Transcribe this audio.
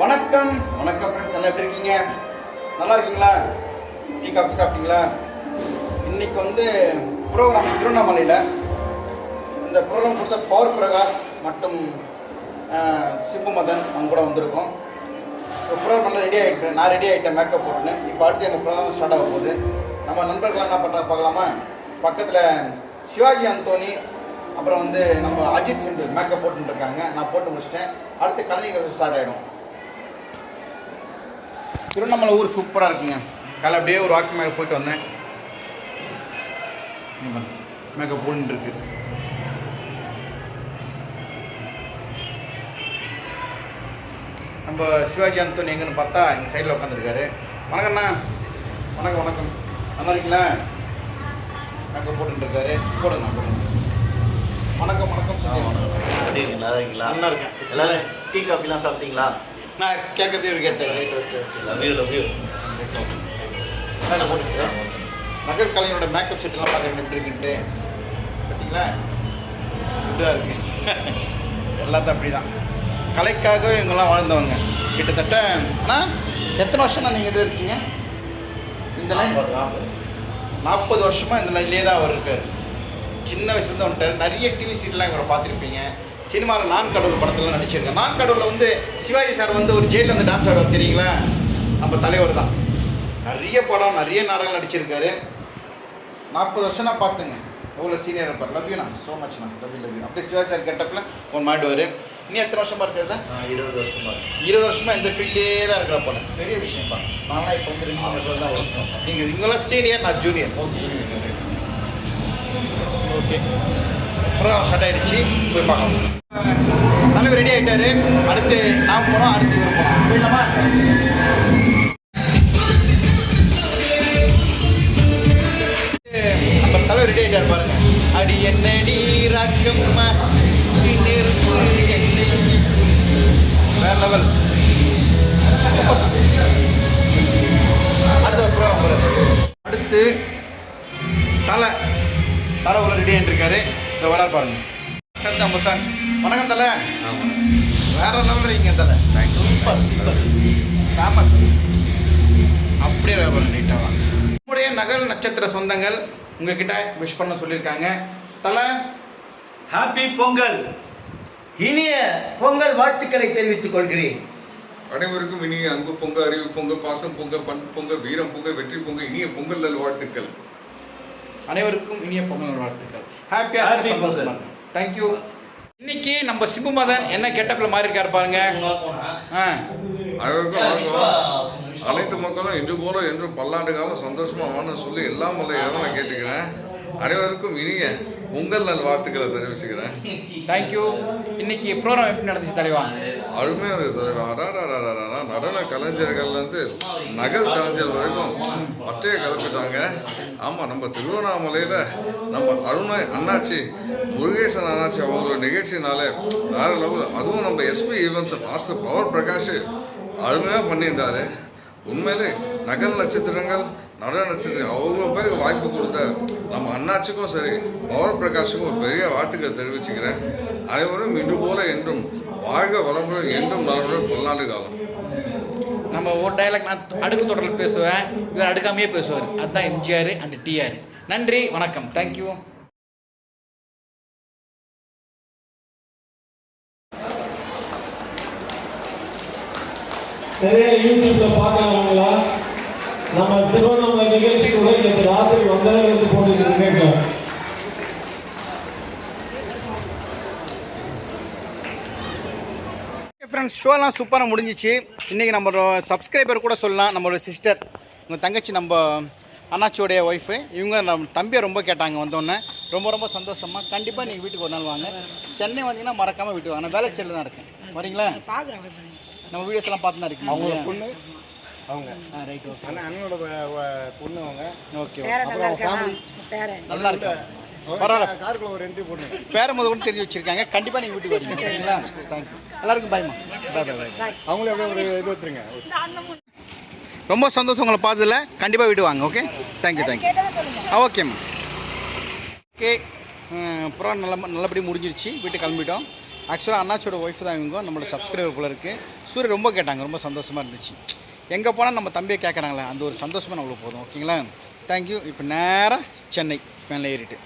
வணக்கம். வணக்கம் ஃப்ரெண்ட்ஸ் எல்லாம் எப்படி இருக்கீங்க? நல்லா இருக்கீங்களா? டீ காஃபி சாப்பிட்டீங்களா? இன்னைக்கு வந்து ப்ரோக்ராம் திருவண்ணாமலையில். இந்த ப்ரோக்ராம் கொடுத்த பவர் பிரகாஷ் மற்றும் சிம்பு மதன் அவங்க கூட வந்திருக்கோம். இப்போ ப்ரோக்ராம் நல்லா ரெடி ஆகிட்டேன் நான் ரெடி ஆகிட்டேன் மேக்கப் போட்டுன்னு. இப்போ அடுத்து எங்கள் ப்ரோக்ராம் ஸ்டார்ட் ஆக போகுது. நம்ம நண்பர்கள் என்ன பண்ணுறது பார்க்கலாமா? பக்கத்தில் சிவாஜி அந்தோனி அப்புறம் வந்து நம்ம அஜித் செந்தில் மேக்கப் போட்டுருக்காங்க நான் போட்டு முடிச்சிட்டேன். அடுத்து கலைஞர்கள் ஸ்டார்ட் ஆகிடும் திருவண்ணாமலை ஊர் சூப்பராக இருக்குங்க. காலை அப்படியே ஒரு வாக்கு மேலே போயிட்டு வந்தேன். மேக்கப் போட்டு இருக்கு. நம்ம சிவாஜி அந்தோனி எங்கன்னு பார்த்தா எங்கள் சைடில் உட்காந்துருக்காரு வணக்கம்ண்ணா வணக்கம் வணக்கம். நல்லா இருக்கீங்களா? மேக்கப் போட்டுட்டு இருக்காரு. போடுங்க போடுங்க. வணக்கம் வணக்கம் இருக்கீங்க? நல்லா இருக்கீங்களா? நல்லா இருக்கேன். எல்லாரும் டீ காஃபிலாம் சாப்பிட்டீங்களா? நான் கேட்கறதே கேட்டேன். Right okay love you love you என்ன போட்டுருக்கா நகர் கலைஞரோட மேக்கப் செட்டெல்லாம் பார்க்குறேன் எப்படி இருக்குன்ட்டு பார்த்தீங்களா? குட்டாக இருக்கு. எல்லாத்தையும் அப்படி தான் கலைக்காக இவங்கெல்லாம் வாழ்ந்தவங்க. கிட்டத்தட்ட ஆனால் எத்தனை வருஷம் நீங்கள் இதில் இருக்கீங்க? இந்த லைன் நாற்பது வருஷமாக இந்த லைன்லேயே தான் அவர் இருக்கார். சின்ன வயசுலேருந்து வந்துட்டார் நிறைய டிவி சீரியல்லாம் இவரை பார்த்துருப்பீங்க. சினிமாவில் நான் கடவுள் படத்துலாம் நடிச்சிருக்கேன். நான் கடவுளில் வந்து சிவாஜி சார் வந்து ஒரு ஜெயிலில் வந்து டான்ஸ் ஆடுவார் தெரியுங்களா? நம்ம தலைவர் தான். நிறைய படம் நிறைய நாடகம் நடிச்சிருக்காரு. நாற்பது வருஷம் நான் பார்த்துங்க எவ்வளோ சீனியர் இருப்பார்? லவ் யூண்ணா ஸோ மச் நான் லவ் யூ லவ் யூ அப்படியே சிவாஜி சார் கெட்டப்பில் ஒன் மாடுவார் இன்னும் எத்தனை வருஷமா இருக்கிறதா இருபது வருஷமா இருபது வருஷமா இந்த ஃபீல்டே தான் இருக்கிற போல. பெரிய விஷயம் தான் நான்லாம் இப்போ வந்து ரெண்டு வருஷம் தான் நீங்கள் இவங்கெல்லாம் சீனியர் நான் ஜூனியர் ஓகே ப்ரோக்ராம் ஸ்டார்ட் ஆயிடுச்சு போய் பார்க்கலாம் தலைவர் ரெடி ஆகிட்டாரு அடுத்து நான் போனோம் அடுத்து இவர் போனோம் போயிடலாமா? நம்ம தலைவர் ரெடி ஆயிட்டாரு பாருங்க. அடி என்னடி ராக்கம்மா நீ வேற லெவல் அடுத்த ப்ரோக்ராம் அடுத்து தலை தலை உள்ள ரெடி இருக்காரு. இந்த வரார் பாருங்க. சத்தம் நம்ம சாங்ஸ் வணக்கம் தலை. வேற லெவலில் இருக்கீங்க தலை. சூப்பர் சூப்பர் சாம அப்படியே பாருங்க நீட்டாக நம்முடைய நகல் நட்சத்திர சொந்தங்கள் உங்ககிட்ட விஷ் பண்ண சொல்லியிருக்காங்க. தலை ஹாப்பி பொங்கல் இனிய பொங்கல் வாழ்த்துக்களை தெரிவித்துக் கொள்கிறேன். அனைவருக்கும் இனிய அன்பு பொங்க அறிவு பொங்க பாசம் பொங்க பண்பு பொங்க வீரம் பொங்க வெற்றி பொங்க இனிய பொங்கல் நல் வாழ்த்துக்கள் அனைவருக்கும் இனிய பொங்கல் வாழ்த்துக்கள். ஹாப்பியா Happy சந்தோஷமா. தேங்க்யூ இன்னைக்கு நம்ம சிம்பு மதன் என்ன கெட்டப்பில் மாறி இருக்காரு பாருங்க. அனைத்து மக்களும் இன்று போல என்று பல்லாண்டு காலம் சந்தோஷமா வாழ சொல்லி எல்லாம் வல்ல இறைவனை கேட்டுக்கிறேன். அனைவருக்கும் இனிய பொங்கல் நல் வாழ்த்துக்களை தெரிவிச்சுக்கிறேன். தேங்க்யூ இன்னைக்கு ப்ரோக்ராம் எப்படி நடந்துச்சு தலைவா? அருமையாக இருந்தது தலைவா. அடாடாடாடாடா. நடன கலைஞர்கள்லேருந்து நகல் கலைஞர் வரைக்கும் அட்டையை கிளப்பிட்டாங்க. ஆமாம் நம்ம திருவண்ணாமலையில் நம்ம அருணை அண்ணாச்சி முருகேசன் அண்ணாச்சி அவங்களோட நிகழ்ச்சினாலே வேறு லெவல். அதுவும் நம்ம SP events master power Prakash அருமையாக பண்ணியிருந்தாரு. உண்மையிலே நகல் நட்சத்திரங்கள் நடன நட்சத்திரம் அவ்வளோ பேருக்கு வாய்ப்பு கொடுத்த நம்ம அண்ணாச்சிக்கும் சரி பவர் பிரகாஷுக்கும் ஒரு பெரிய வாழ்த்துக்கள் தெரிவிச்சுக்கிறேன். அனைவரும் இன்று போல என்றும் வாழ்க வளமுடன் என்றும் நலமுடன் பல்லாண்டு காலம். நம்ம ஒரு டைலாக் நான் அடுக்கு தொடரில் பேசுவேன் இவர் அடுக்காமையே பேசுவார். அதுதான் எம்ஜிஆர் அந்த டிஆர் நன்றி வணக்கம். தேங்க்யூ நிறைய யூடியூப்ல பார்க்கறவங்களா நம்ம திருவண்ணாமலை நிகழ்ச்சி கூட இன்னைக்கு ராத்திரி வந்ததுல இருந்து போட்டுட்டு இருக்கேங்க. ஃப்ரெண்ட்ஸ் ஷோலாம் சூப்பராக முடிஞ்சிச்சு. இன்றைக்கி நம்ம சப்ஸ்கிரைபர் கூட சொல்லலாம். நம்மளோட சிஸ்டர் உங்கள் தங்கச்சி நம்ம அண்ணாச்சியோடைய ஒய்ஃபு இவங்க நம்ம தம்பியை ரொம்ப கேட்டாங்க வந்தோடனே. ரொம்ப ரொம்ப சந்தோஷமாக கண்டிப்பாக நீங்கள் வீட்டுக்கு ஒரு நாள் வாங்க. சென்னை வந்தீங்கன்னா மறக்காமல் வீட்டுக்கு வாங்க. நான் வேலைச்சேரியில் தான் இருக்கேன். வரீங்களா? நம்ம வீடியோஸ் எல்லாம் பார்த்து தான் இருக்கீங்க. அவங்களோட பொண்ணு? அவங்க. ஆ ரைட் ஓகே அண்ணா அண்ணனோட பொண்ணு அவங்க. ஓகே அப்புறம் அவங்க ஃபேமிலி நல்லா இருக்கு? பரவாயில்ல. காருக்குள்ள ஒரு என்ட்ரி பொண்ணு பேரை முத கூட தெரிஞ்சு வச்சிருக்காங்க. கண்டிப்பாக நீங்கள் வீட்டுக்கு வரீங்க. சரிங்களா? தேங்க்யூ எல்லாருக்கும் பாய்மா பாய் பாய் பாய் அவங்களே அப்படியே ஒரு இது வச்சுருங்க ரொம்ப சந்தோஷம் உங்களை பார்த்ததுல. கண்டிப்பாக வீட்டு வாங்க ஓகே தேங்க்யூ தேங்க்யூ ஆ ஓகேம்மா ஓகே அப்புறம் நல்ல நல்லபடி முடிஞ்சிருச்சு. வீட்டுக்கு கிளம்பிட்டோம். ஆக்சுவலாக அண்ணாச்சியோட ஒய்ஃப் தான் இவங்க. நம்மளோட சப்ஸ்கிரைபர் போல இருக்குது சூரிய ரொம்ப கேட்டாங்க. ரொம்ப சந்தோஷமாக இருந்துச்சு. எங்கே போனால் நம்ம தம்பியை கேட்குறாங்களே அந்த ஒரு சந்தோஷமாக நம்மளுக்கு போதும். ஓகேங்களா தேங்க்யூ இப்போ நேராக சென்னை மேலே ஏறிட்டு.